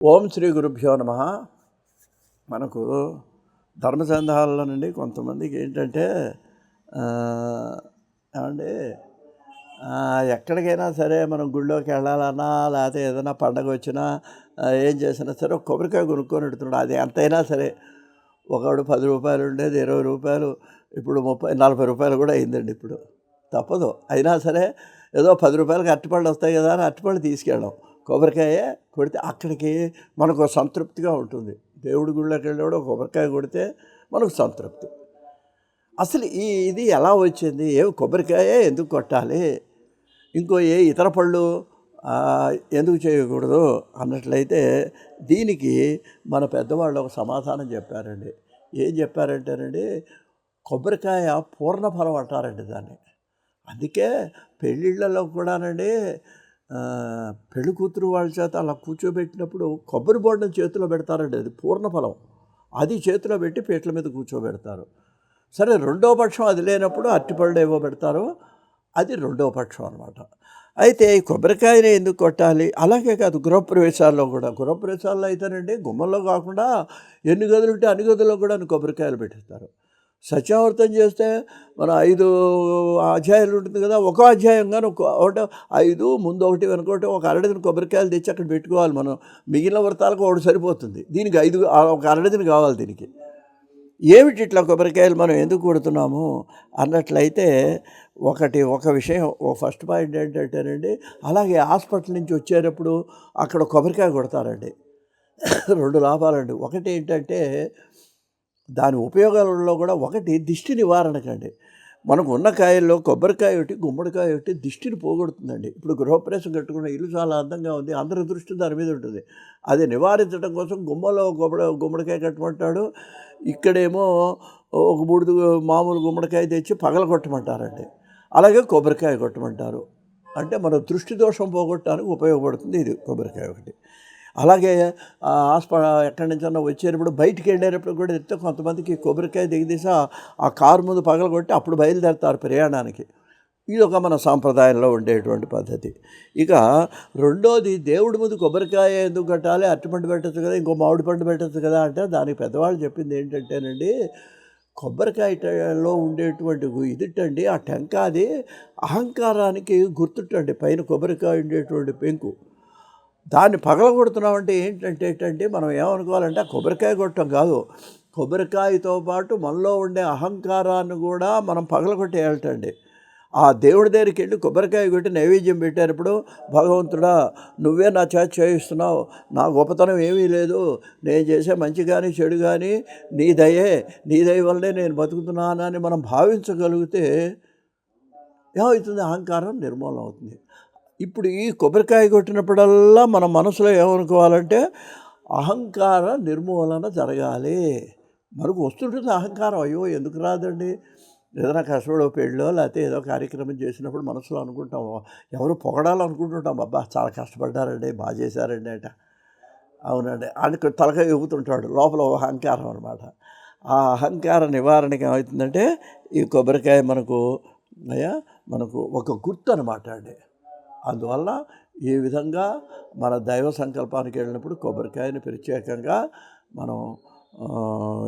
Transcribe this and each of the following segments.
ఓం శ్రీ గురుభ్యో నమ. మనకు ధర్మసందేహాల్లో నుండి కొంతమందికి ఏంటంటే ఏమండి ఎక్కడికైనా సరే మనం గుళ్ళోకి వెళ్ళాలన్నా లేకపోతే ఏదైనా పండగ వచ్చినా ఏం చేసినా సరే ఒక కొబ్బరికాయ కొనుక్కొని పెడుతున్నాడు. అది ఎంతైనా సరే ఒకడు పది రూపాయలు ఉండేది ఇరవై రూపాయలు ఇప్పుడు ముప్పై నలభై రూపాయలు కూడా అయిందండి ఇప్పుడు. తప్పదు. అయినా సరే ఏదో పది రూపాయలకి అరటిపళ్ళు వస్తాయి కదా అని అరటిపళ్ళు తీసుకెళ్ళాం కొబ్బరికాయ కొడితే అక్కడికి మనకు సంతృప్తిగా ఉంటుంది. దేవుడి గుళ్ళకి వెళ్ళాడు కొబ్బరికాయ కొడితే మనకు సంతృప్తి. అసలు ఈ ఇది ఎలా వచ్చింది? ఏ కొబ్బరికాయ ఎందుకు కొట్టాలి? ఇంకో ఏ ఇతర పళ్ళు ఎందుకు చేయకూడదు? అన్నట్లయితే దీనికి మన పెద్దవాళ్ళు ఒక సమాధానం చెప్పారండి. ఏం చెప్పారంటేనండి కొబ్బరికాయ పూర్ణఫలం అంటారండి దాన్ని. అందుకే పెళ్ళిళ్ళలో కూడానండి పెళ్ళి కూతురు వాళ్ళ చేత అలా కూర్చోబెట్టినప్పుడు కొబ్బరి బోండం చేతిలో పెడతారండి. అది పూర్ణఫలం అది చేతిలో పెట్టి పీటల మీద కూర్చోబెడతారు. సరే రెండో పక్షం అది లేనప్పుడు అరటిపళ్ళు ఏవో పెడతారు. అది రెండో పక్షం అనమాట అయితే ఈ కొబ్బరికాయని ఎందుకు కొట్టాలి? అలాగే కాదు గృహప్రవేశాల్లో కూడా. గృహప్రవేశాల్లో అయితేనండి గుమ్మంలో కాకుండా ఎన్ని గదులు ఉంటే అన్ని గదుల్లో కూడా కొబ్బరికాయలు పెట్టిస్తారు. సత్యావర్తం చేస్తే మన ఐదు అధ్యాయాలు ఉంటుంది కదా ఒక అధ్యాయంగా ఒకటి ఐదు ముందు ఒకటి వెనుకొకటి ఒక అరడదిన కొబ్బరికాయలు తెచ్చి అక్కడ పెట్టుకోవాలి మనం. మిగిలిన వ్రతాలకు ఒకటి సరిపోతుంది. దీనికి ఐదు ఒక అరడదిన కావాలి దీనికి. ఏమిటి ఇట్లా కొబ్బరికాయలు మనం ఎందుకు కొడుతున్నాము? అన్నట్లయితే ఒకటి ఒక విషయం ఓ ఫస్ట్ పాయింట్ ఏంటంటేనండి అలాగే హాస్పిటల్ నుంచి వచ్చేటప్పుడు అక్కడ కొబ్బరికాయ కొడతారండి. రెండు లాభాలండి. ఒకటి ఏంటంటే దాని ఉపయోగాలలో కూడా ఒకటి దిష్టి నివారణకండి మనకు ఉన్న కాయల్లో కొబ్బరికాయ ఒకటి గుమ్మడికాయ ఒకటి దిష్టిని పోగొడుతుందండి. ఇప్పుడు గృహప్రవేశం కట్టుకున్న ఇల్లు చాలా అందంగా ఉంది. అందరి దృష్టి దాని మీద ఉంటుంది. అది నివారించడం కోసం గుమ్మలో గుమ్మడి గుమ్మడికాయ కట్టమంటాడు. ఇక్కడేమో ఒక బూడిద మామూలు గుమ్మడికాయ తెచ్చి పగల కొట్టమంటారండి. అలాగే కొబ్బరికాయ కొట్టమంటారు. అంటే మన దృష్టి దోషం పోగొట్టడానికి ఉపయోగపడుతుంది ఇది కొబ్బరికాయ ఒకటి. అలాగే ఆ హాస్ప ఎక్కడి నుంచన్నా వచ్చేటప్పుడు బయటికి వెళ్ళేటప్పుడు కూడా ఎత్తే కొంతమందికి కొబ్బరికాయ దిగదీసి ఆ- కారు ముందు పగలగొట్టి అప్పుడు బయలుదేరుతారు ప్రయాణానికి. ఇది ఒక మన సాంప్రదాయంలో ఉండేటువంటి పద్ధతి. ఇక రెండోది దేవుడి ముందు కొబ్బరికాయ ఎందుకు కట్టాలి? అరటిపండు పెట్టచ్చు కదా ఇంకో మామిడి పండు పెట్టచ్చు కదా అంటే దానికి పెద్దవాళ్ళు చెప్పింది ఏంటంటేనండి కొబ్బరికాయలో ఉండేటువంటి ఇదిటండి ఆ టెంక అది అహంకారానికి గుర్తుటండి పైన కొబ్బరికాయ ఉండేటువంటి పెంకు. దాన్ని పగలగొడుతున్నామంటే ఏంటంటే ఏంటంటే మనం ఏమనుకోవాలంటే ఆ కొబ్బరికాయ కొట్టడం కాదు. కొబ్బరికాయతో పాటు మనలో ఉండే అహంకారాన్ని కూడా మనం పగలగొట్టేయాలటండి. ఆ దేవుడి దగ్గరికి వెళ్ళి కొబ్బరికాయ కొట్టి నైవేద్యం పెట్టేటప్పుడు భగవంతుడా నువ్వే నా చేత చేయిస్తున్నావు. నా గొప్పతనం ఏమీ లేదు. నేను చేసే మంచి కానీ చెడు కానీ నీ దయే నీ దయ వల్లే నేను బతుకుతున్నానని మనం భావించగలిగితే ఏమవుతుంది? అహంకారం నిర్మూలన అవుతుంది ఇప్పుడు ఈ కొబ్బరికాయ కొట్టినప్పుడల్లా మన మనసులో ఏమనుకోవాలంటే అహంకార నిర్మూలన జరగాలి. మనకు వస్తుంటుంది అహంకారం. అయ్యో ఎందుకు రాదండి? ఏదైనా కష్టపడో పెళ్ళో లేకపోతే ఏదో కార్యక్రమం చేసినప్పుడు మనసులో అనుకుంటాం ఎవరు పొగడాలనుకుంటుంటాం అబ్బా చాలా కష్టపడ్డారండి బాగా చేశారండి అంట. అవునండి. ఆయనకు తలకాయ ఎగుతుంటాడు లోపల అహంకారం అనమాట ఆ అహంకార నివారణకి ఏమవుతుందంటే ఈ కొబ్బరికాయ మనకు అయ్యా మనకు ఒక గుర్తు అనమాట అండి. అందువల్ల ఈ విధంగా మన దైవ సంకల్పానికి వెళ్ళినప్పుడు కొబ్బరికాయని ప్రత్యేకంగా మనం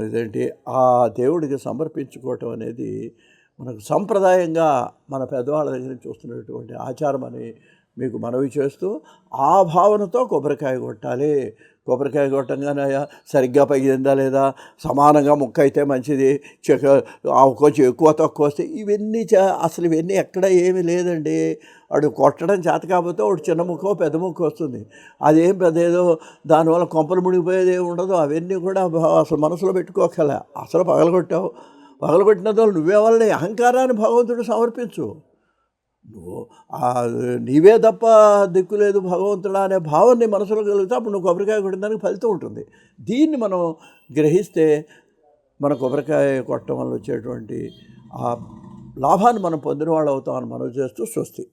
ఇదేంటి ఆ దేవుడికి సమర్పించుకోవటం అనేది మనకు సంప్రదాయంగా మన పెద్దవాళ్ళ దగ్గర నుంచి చూస్తున్నటువంటి ఆచారం అని మీకు మనవి చేస్తూ ఆ భావనతో కొబ్బరికాయ కొట్టాలి. కొబ్బరికాయ కొట్టంగానే సరిగ్గా పగిలిందా లేదా? సమానంగా ముక్క అయితే మంచిది. చెక ఆ కొంచెం ఎక్కువ తక్కువ వస్తే ఇవన్నీ చే- అసలు ఇవన్నీ ఎక్కడ ఏమీ లేదండి. వాడు కొట్టడం చేత కాకపోతే వాడు చిన్న ముక్క పెద్ద ముక్క వస్తుంది. అదేం పెద్ద ఏదో దానివల్ల కొంపలు మునిగిపోయేది ఏమి ఉండదు. అవన్నీ కూడా అసలు మనసులో పెట్టుకోకలే. అసలు పగలగొట్టావు. పగలగొట్టినదో నువ్వే వాళ్ళని అహంకారాన్ని భగవంతుడు సమర్పించు. నువ్వు నీవే తప్ప దిక్కు లేదు భగవంతుడా అనే భావాన్ని మనసులో కలిగితే అప్పుడు నువ్వు కొబ్బరికాయ కొట్టడానికి ఫలితం ఉంటుంది. దీన్ని మనం గ్రహిస్తే మన కొబ్బరికాయ కొట్టడం వల్ల వచ్చేటువంటి ఆ లాభాన్ని మనం పొందిన వాళ్ళు అవుతామని మనం చేస్తూ స్వస్తి.